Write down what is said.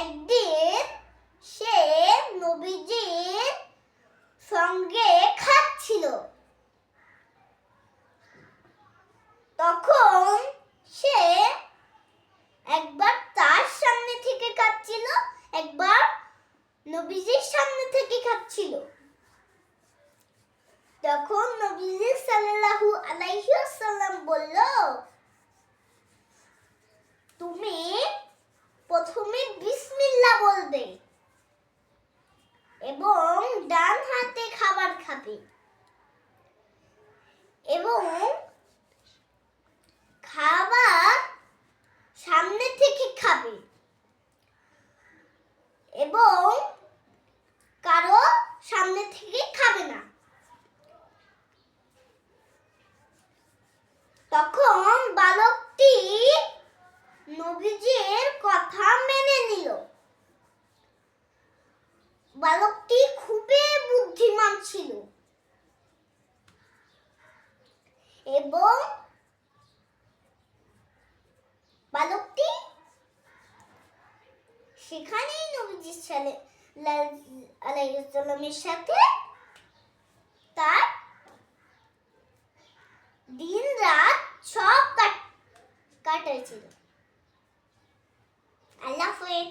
একদিন সে নবীজির সঙ্গে খাচ্ছিল। তখন সে একবার তার সামনে থেকে খাচ্ছিল, একবার নবীজির সামনে থেকে খাচ্ছিল। তখন নবীজি সাল্লাল্লাহু আলাই খাবে এবং খাবার সামনে থেকে খাবে। এবং কারও সামনে থেকে খাবে না। এবং বালকটি সেখানেই নবীজি ছেলে আলাইসাল্লামের সাথে তার দিন রাত সব কাটাইছিল। আল্লাহ হাফেজ।